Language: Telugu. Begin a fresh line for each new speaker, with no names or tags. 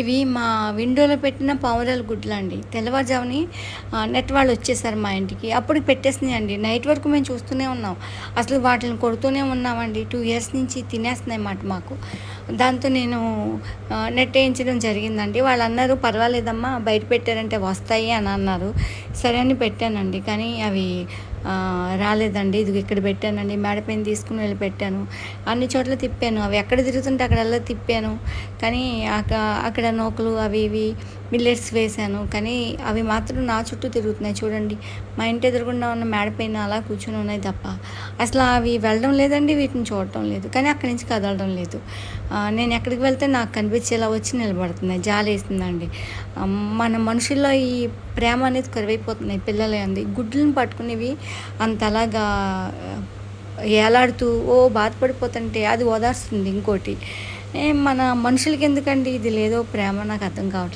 ఇవి మా విండోలో పెట్టిన పావురాల గుడ్లు అండి తెల్లవారుజాముని నెట్ వాళ్ళు వచ్చేసారు మా ఇంటికి. అప్పుడు పెట్టేసినాయి అండి నైట్ వరకు మేము చూస్తూనే ఉన్నాం. అసలు వాటిని కొడుతూనే ఉన్నామండి. టూ ఇయర్స్ నుంచి తినేస్తున్నాయి మాట మాకు. దాంతో నేను నెట్ వేయించడం జరిగిందండి. వాళ్ళు అన్నారు పర్వాలేదమ్మా బయట పెట్టారంటే వస్తాయి అని అన్నారు. సరే అని పెట్టానండి. కానీ అవి రాలేదండి. ఇది ఇక్కడ పెట్టానండి. మేడపైన తీసుకుని వెళ్ళి పెట్టాను. అన్ని చోట్ల తిప్పాను. అవి ఎక్కడ తిరుగుతుంటే అక్కడల్లా తిప్పాను. కానీ అక్కడ నోకలు అవి ఇవి మిల్లెట్స్ వేశాను. కానీ అవి మాత్రం నా చుట్టూ తిరుగుతున్నాయి. చూడండి. మా ఇంటి ఎదురుకుండా ఉన్న మేడపైన అలా కూర్చొని ఉన్నాయి తప్ప. అసలు అవి వెళ్ళడం లేదండి. వీటిని చూడటం లేదు. కానీ అక్కడి నుంచి కదలడం లేదు. నేను ఎక్కడికి వెళ్తే నాకు కనిపించేలా వచ్చి నిలబడుతున్నాయి. జాలేస్తుందండి మన మనుషుల్లో ఈ ప్రేమ అనేది కరువైపోతున్నాయి పిల్లలే అంది. గుడ్లను పట్టుకునేవి అంతలాగా ఏలాడుతూ ఓ బాధపడిపోతుంటే అది ఓదార్స్తుంది ఇంకోటి. మన మనుషులకి ఎందుకండి ఇది లేదో ప్రేమ నాకు అర్థం కావట్లేదు.